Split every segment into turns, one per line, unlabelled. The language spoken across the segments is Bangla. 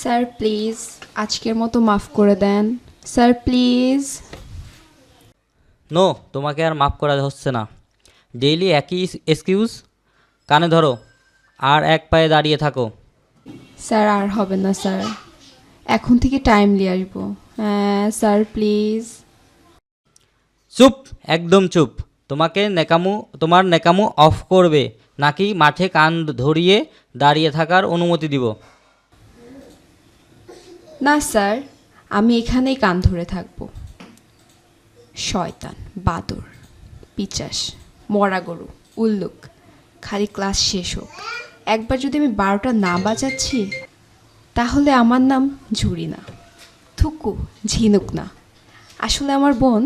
স্যার প্লিজ আজকের মতো মাফ করে দেন। স্যার প্লিজ
নো তোমাকে আর মাফ করা হচ্ছে না। ডেইলি একই এক্সকিউজ কানে ধরো আর এক পায়ে দাঁড়িয়ে থাকো।
স্যার আর হবে না স্যার এখন থেকে টাইমলি আসব। হ্যাঁ স্যার প্লিজ
চুপ একদম চুপ। তোমাকে নেকামু তোমার নেকামু অফ করবে। নাকি মাঠে কান ধরিয়ে দাঁড়িয়ে থাকার অনুমতি দিব।
না স্যার আমি এখানেই কান ধরে থাকব। শয়তান বাদর পিচাস মরা গরু উল্লুক খালি ক্লাস শেষ হোক। একবার যদি আমি বারোটা না বাজাচ্ছি তাহলে আমার নাম ঝুরি না থুকু ঝিনুক না। আসলে আমার বোন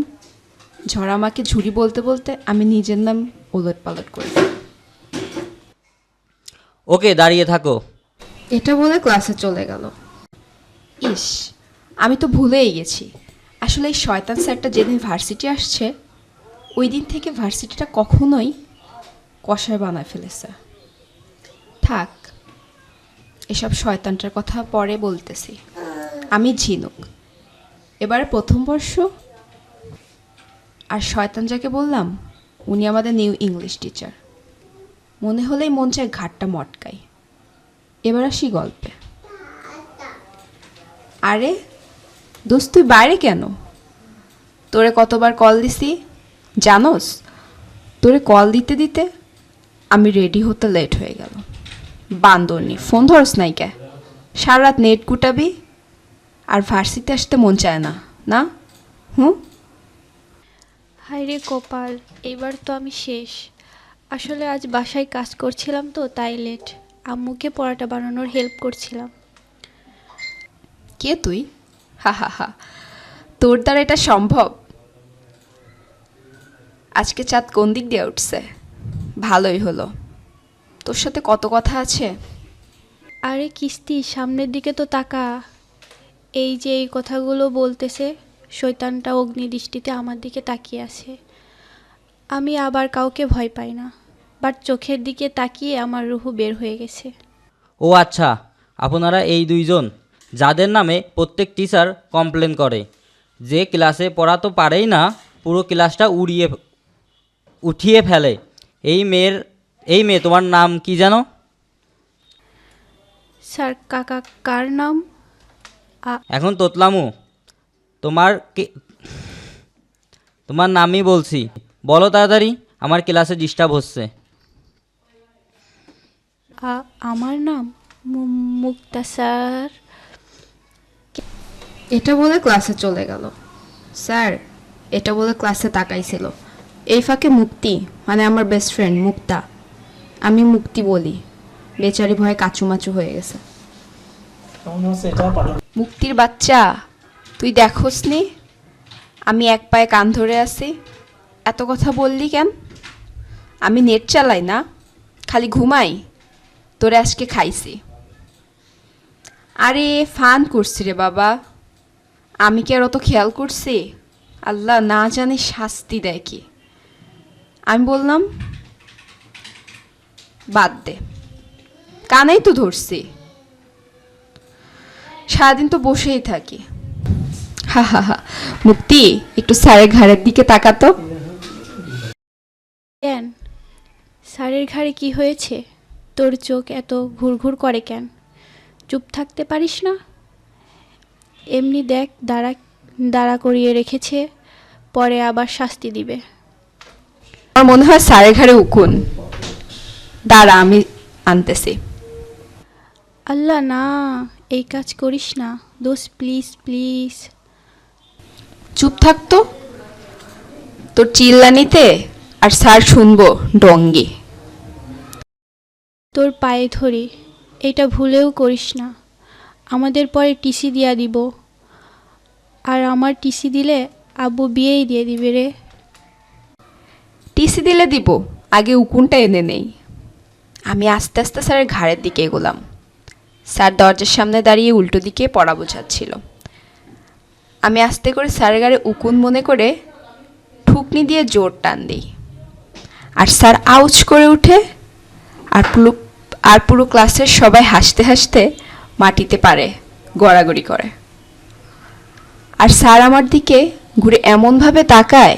ঝড় আমাকে ঝুরি বলতে বলতে আমি নিজের নাম ওলট পালট করে।
ওকে দাঁড়িয়ে থাকো।
এটা বলে ক্লাসে চলে গেল। ইস, আমি তো ভুলেই গেছি। আসলে এই শয়তান স্যারটা যেদিন ভার্সিটি আসছে, ওই দিন থেকে ভার্সিটিটা কখনোই কষায় বানায় ফেলেছে। থাক, এসব শয়তানটার কথা পরে বলতেছি। আমি ঝিনুক। এবার প্রথম বর্ষ, আর শয়তান যাকে বললাম, উনি আমাদের নিউ ইংলিশ টিচার। মনে হলেই মন চায় ঘাটটা মটকাই এবার আসি গল্পে। আরে, দোস্ত, তুই বাইরে কেন? তোরে কতবার কল দিছি? জানোস, তোরে কল দিতে দিতে আমি রেডি হতে লেট হয়ে গেল। বান্দরনি ফোন ধরস নাই কে? সারা রাত নেট কুটাবি আর ভার্সিতে আসতে মন চায় না না? হুম?
হায়রে কপাল, এবার তো আমি শেষ। আসলে আজ বাসায় কাজ করছিলাম তো, তাই লেট আম্মুকে পরোটা বানানোর হেল্প করছিলাম।
কে তুই? হা হা হা। তোর দ্বারা এটা সম্ভব। আজকে চাঁদ কোন দিক দিয়ে উঠছে? ভালোই হলো। তোর সাথে কত কথা আছে?
আরে কিস্তি সামনের দিকে তো তাকা। এই যে এই কথাগুলো বলতেছে শৈতানটা অগ্নিদৃষ্টিতে আমার দিকে তাকিয়ে আছে। আমি আবার কাউকে ভয় পাই না বাট চোখের দিকে তাকিয়ে আমার রুহু বের হয়ে গেছে।
ও আচ্ছা আপনারা এই দুইজন যাদের নামে প্রত্যেক টিচার কমপ্লেন করে। যে ক্লাসে পড়া তো পারেই না পুরো ক্লাসটা উড়িয়ে উঠিয়ে ফেলে। এই মেয়ের এই মেয়ে তোমার নাম কি জানো?
স্যার কাকা কার নাম?
এখন তোতলামু তোমার কে- তোমার নামই বলছি। বলো তাড়াতাড়ি আমার ক্লাসে ডিস্টার্ব হচ্ছে।
আমার নাম মুক্তা স্যার।
এটা বলে ক্লাসে চলে গেল। স্যার এটা বলে ক্লাসে তাকাইছিল। এই ফাঁকে মুক্তি মানে আমার বেস্ট ফ্রেন্ড মুক্তা। আমি মুক্তি বলি। বেচারি ভয়ে কাচুমাচু হয়ে গেছে। মুক্তির বাচ্চা তুই দেখোস নি আমি এক পায়ে কান ধরে আছি। এত কথা বললি কেন? আমি নেট চালাই না খালি ঘুমাই। তোরে আজকে খাইছি। আরে ফান করছি রে বাবা। আমি কি আর অত খেয়াল করছি? আল্লাহ না জানে শাস্তি দেয় কি। আমি বললাম, বাদ দে। কানেই তো ধরছি। সারাদিন তো বসেই থাকি। হা হা হা। মুক্তি, একটু স্যারের ঘাড়ের দিকে তাকাতো
কেন? স্যারের ঘাড়ে কি হয়েছে? তোর চোখ এত ঘুরঘুর করে কেন? চুপ থাকতে পারিস না? এমনি দেখ দাঁড়া দাঁড়া করিয়ে রেখেছে পরে আবার শাস্তি দিবে।
আমার মনে হয় স্যারের ঘাড়ে উকুন। দাঁড়া আমি আনতেছি।
আল্লাহ না এই কাজ করিস না। দোষ প্লিজ প্লিজ।
চুপ থাকতো তোর চিল্লানিতে আর স্যার শুনব ডঙ্গি।
তোর পায়ে ধরি। এটা ভুলেও করিস না। আমাদের পরে টিসি দিয়া দিব। আর আমার টিসি দিলে আব্বু বিয়েই দিয়ে দিবে রে।
টিসি দিলে দিব, আগে উকুনটা এনে নেই। আমি আস্তে আস্তে স্যারের ঘাড়ের দিকে এগোলাম। স্যার দরজার সামনে দাঁড়িয়ে উল্টো দিকে পড়া বোঝাচ্ছিল। আমি আস্তে করে স্যারের গাড়ে উকুন মনে করে ঠুকনি দিয়ে জোর টান দিই। আর স্যার আউচ করে উঠে আর পুরো আর পুরো ক্লাসের সবাই হাসতে হাসতে মাটিতে পারে, গড়াগড়ি করে। আর স্যার আমার দিকে ঘুরে এমনভাবে তাকায়